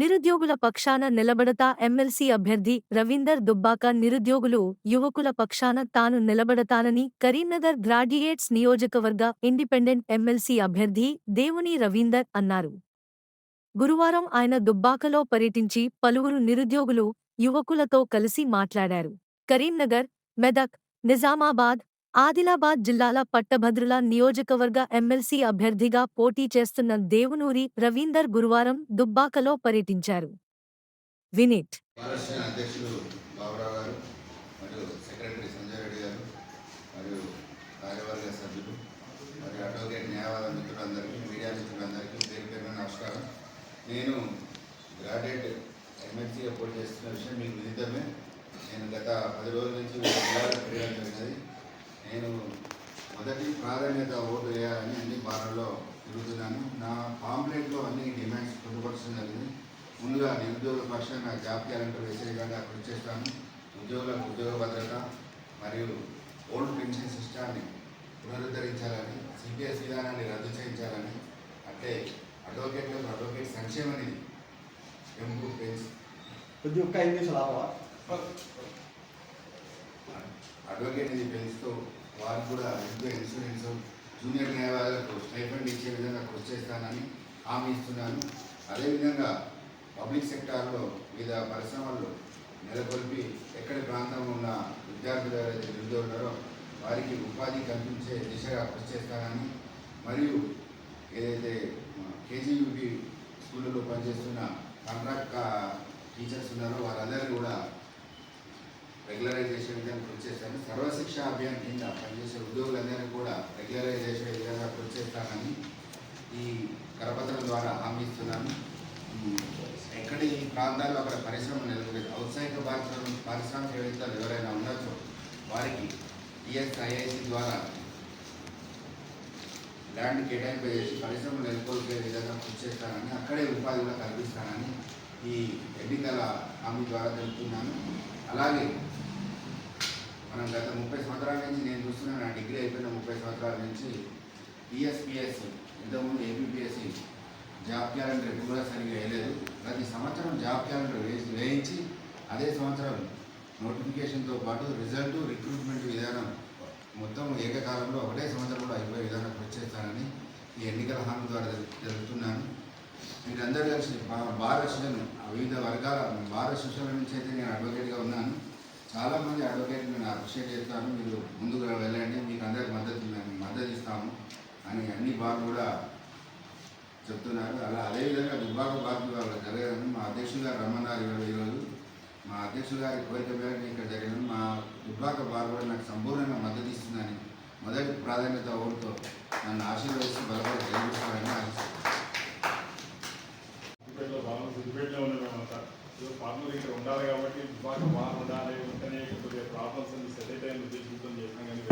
నిరుద్యోగుల పక్షాన నిలబడతా ఎమ్మెల్సీ అభ్యర్థి రవీందర్ దుబ్బాక నిరుద్యోగులు యువకుల పక్షాన తాను నిలబడతానని కరీంనగర్ గ్రాడ్యుయేట్స్ నియోజకవర్గ ఇండిపెండెంట్ ఎమ్మెల్సీ అభ్యర్థి దేవుని రవీందర్ అన్నారు. గురువారం ఆయన దుబ్బాకలో పర్యటించి పలువురు నిరుద్యోగులు యువకులతో కలిసి మాట్లాడారు. కరీంనగర్ మెదక్ నిజామాబాద్ ఆదిలాబాద్ జిల్లాల పట్టభద్రుల నియోజకవర్గ ఎమ్మెల్సీ అభ్యర్థిగా పోటీ చేస్తున్న దేవునూరి రవీందర్ గురువారం దుబ్బాకలో పర్యటించారు. వినిట్ నేను గ్రాడ్యుయేట్ ఎమ్మెల్సీగా పోటీ చేస్తున్న విషయం మీకు విదితమే. నేను గత పది రోజుల నుంచి జరిగినది. నేను మొదటి ప్రాధాన్యత ఓటు వేయాలని అన్ని బార్లలో తిరుగుతున్నాను. నా పాంప్లెట్లో అన్ని డిమాండ్స్ పొందుపరచడం జరిగింది. ముందుగా నిరుద్యోగ పక్షాన జాబ్ క్యాలెండర్ వేసే విధంగా కృషి చేస్తాను. ఉద్యోగులకు ఉద్యోగ భద్రత మరియు ఓల్డ్ పెన్షన్ సిస్టాన్ని పునరుద్ధరించాలని సిపిఎస్ విధానాన్ని రద్దు చేయించాలని అంటే అడ్వకేట్లకు అడ్వకేట్ సంక్షేమ నిధి పెంపు అడ్వకేట్ నిధి పెంచుతూ వారు కూడా హెల్త్ ఇన్సూరెన్స్ జూనియర్ న్యాయవాదులకు స్టైఫండ్ ఇచ్చే విధంగా కృషి చేస్తానని హామీ ఇస్తున్నాను. అదేవిధంగా పబ్లిక్ సెక్టార్లో వివిధ పరిశ్రమల్లో నెలకొల్పి ఎక్కడి ప్రాంతంలో ఉన్న విద్యార్థులు ఎవరైతే ఉన్నారో వారికి ఉపాధి కల్పించే దిశగా కృషి చేస్తానని మరియు ఏదైతే కేజీయూపీ స్కూళ్ళలో పనిచేస్తున్న కాంట్రాక్ట్ టీచర్స్ ఉన్నారో వారందరినీ కూడా రెగ్యులరైజేషన్ చేసే కృషి చేస్తాను సర్వశిక్ష అభియాన్ కింద పనిచేసే ఉద్యోగులందరినీ కూడా రెగ్యులరైజేషన్ విధంగా కృషి చేస్తానని ఈ కరపత్రం ద్వారా హామీ ఇస్తున్నాను. ఎక్కడ ఈ ప్రాంతాల్లో అక్కడ పరిశ్రమ నెలకొలేదు ఔత్సాహిక పారిశ్రామిక పారిశ్రామికవేత్తలు ఎవరైనా ఉండొచ్చో వారికి ఈఎస్ఐఐసి ద్వారా ల్యాండ్ కేటాయింపు చేసి పరిశ్రమలు నెలకొల్పే విధంగా కృషి చేస్తానని అక్కడే ఉపాధి కూడా కల్పిస్తానని ఈ ఎన్నికల హామీ ద్వారా తెలుపుతున్నాను. అలాగే గత ముప్పై సంవత్సరాల నుంచి నేను చూస్తున్నాను నా డిగ్రీ అయిపోయిన ముప్పై సంవత్సరాల నుంచి టీఎస్పిఎస్ ఇంతకుముందు ఏపీపీఎస్సి జాబ్ క్యాలెండర్ ఎప్పుడు కూడా సరిగ్గా వేయలేదు. ప్రతి సంవత్సరం జాబ్ క్యాలెండర్ వేసి వేయించి అదే సంవత్సరం నోటిఫికేషన్తో పాటు రిజల్ట్ రిక్రూట్మెంట్ విధానం మొత్తం ఏకకాలంలో ఒకటే సంవత్సరంలో అయిపోయే విధానం వచ్చేస్తానని చేస్తానని ఈ ఎన్నికల హామీ ద్వారా తెలు- తెలుపుతున్నాను మీరందరూ కలిసి భారత వివిధ వర్గాల భారత అసోసియేషన్ నుంచి అయితే నేను అడ్వకేట్గా ఉన్నాను. చాలామంది అడ్వకేట్ అప్రిషియేట్ చేస్తాను మీరు ముందుగా వెళ్ళండి మీకు అందరికి మద్దతు మేము మద్దతు ఇస్తాము అని అన్ని బాగా కూడా చెప్తున్నారు. అలా అదేవిధంగా దుబ్బాక బాధ్యత వాళ్ళ జరగదని మా అధ్యక్షులు గారు రమ్మన్నారు ఈరోజు ఈరోజు మా అధ్యక్షులు గారి కోరిక మేరకు ఇక్కడ జరిగిన మా దుబ్బాక బార్ కూడా నాకు సంపూర్ణంగా మద్దతు ఇస్తుందని మొదటి ప్రాధాన్యత ఓటుతో నన్ను అక్కడ ఉండాలి కాబట్టి బాగా బాగా ఉండాలి ఉంటేనే కొద్దిగా ప్రాబ్లమ్స్ అన్ని సెటిల్ అయిన ఉద్దేశంతో చేసినా కానీ